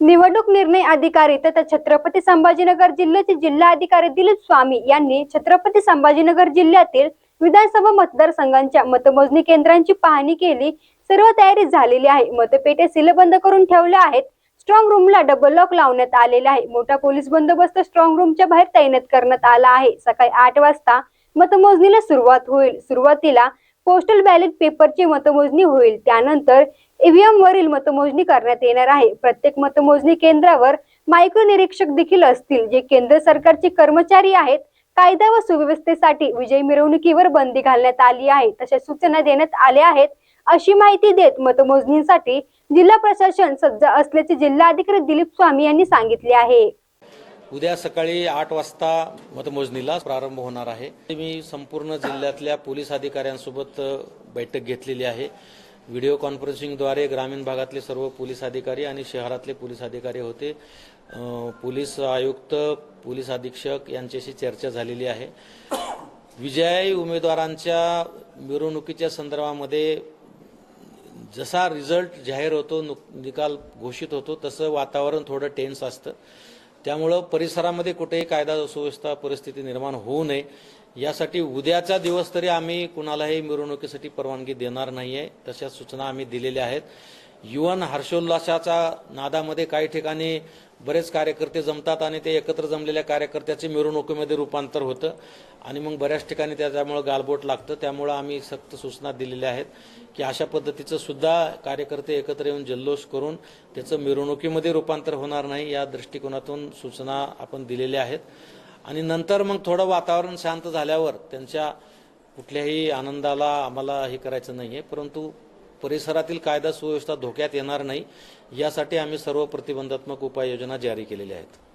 निवडणूक निर्णय अधिकारी तथा छत्रपती संभाजीनगर जिल्ह्याचे जिल्हा अधिकारी दिलीप स्वामी यांनी छत्रपती संभाजीनगर जिल्ह्यातील विधानसभा मतदारसंघांच्या मतमोजणी केंद्रांची पाहणी केली. सर्व तयारी झालेली आहे. मतपेटे सीलबंद करून ठेवल्या आहेत. स्ट्रॉंग रूमला डबल लॉक लावण्यात आलेले आहे. मोठा पोलीस बंदोबस्त स्ट्रॉंग रूमच्या बाहेर तैनात करण्यात आला आहे. सकाळी आठ वाजता मतमोजणीला सुरुवात होईल. सुरुवातीला पोस्टल बॅलेट पेपरची मतमोजणी होईल. त्यानंतर ईव्हीएम वरील मतमोजणी करण्यात येणार आहे. प्रत्येक मतमोजणी केंद्रावर मायक्रो निरीक्षक देखील असतील जे केंद्र सरकारचे कर्मचारी आहेत. कायदा व सुव्यवस्थेसाठी विजय मिरवणुकीवर बंदी घालण्यात आली आहे. तशा सूचना देण्यात आल्या आहेत. अशी माहिती देत मतमोजणीसाठी जिल्हा प्रशासन सज्ज असल्याचे जिल्हाधिकारी दिलीप स्वामी यांनी सांगितले आहे. उद्या सकाळी आठ वाजता मतमोजणीला प्रारंभ होणार आहे. मी संपूर्ण जिल्ह्यातल्या पोलीस अधिकाऱ्यांसोबत बैठक घेतलेली आहे. व्हिडिओ कॉन्फरन्सिंगद्वारे ग्रामीण भागातले सर्व पोलीस अधिकारी आणि शहरातले पोलीस अधिकारी होते. पोलीस आयुक्त पोलीस अधीक्षक यांच्याशी चर्चा झालेली आहे. विजयी उमेदवारांच्या मिरवणुकीच्या संदर्भामध्ये जसा रिझल्ट जाहीर होतो नुक- निकाल घोषित होतो तसं वातावरण थोडं टेन्स असतं. त्यामुळं परिसरामध्ये कुठेही कायदा सुव्यवस्था परिस्थिती निर्माण होऊ नये. यासाठी उद्याचा दिवस तरी आम्ही कुणालाही मिरवणुकीसाठी परवानगी देणार नाही आहे तशा सूचना आम्ही दिलेल्या आहेत. युवन हर्षोल्लासाच्या नादामध्ये काही ठिकाणी बरेच कार्यकर्ते जमतात आणि ते एकत्र जमलेल्या कार्यकर्त्याचे मिरवणुकीमध्ये रूपांतर होतं. आणि मग बऱ्याच ठिकाणी त्याच्यामुळं गालबोट लागतं. त्यामुळं आम्ही सक्त सूचना दिलेल्या आहेत की अशा पद्धतीचं सुद्धा कार्यकर्ते एकत्र येऊन जल्लोष करून त्याचं मिरवणुकीमध्ये रूपांतर होणार नाही या दृष्टिकोनातून सूचना आपण दिलेल्या आहेत. आणि नंतर मग थोडं वातावरण शांत झाल्यावर त्यांच्या कुठल्याही आनंदाला आम्हाला हे करायचं नाही आहे परंतु परिसरातील कायदा सुव्यवस्था धोक्यात येणार नाही यासाठी आम्ही सर्व प्रतिबंधात्मक उपाययोजना जारी केलेल्या आहेत.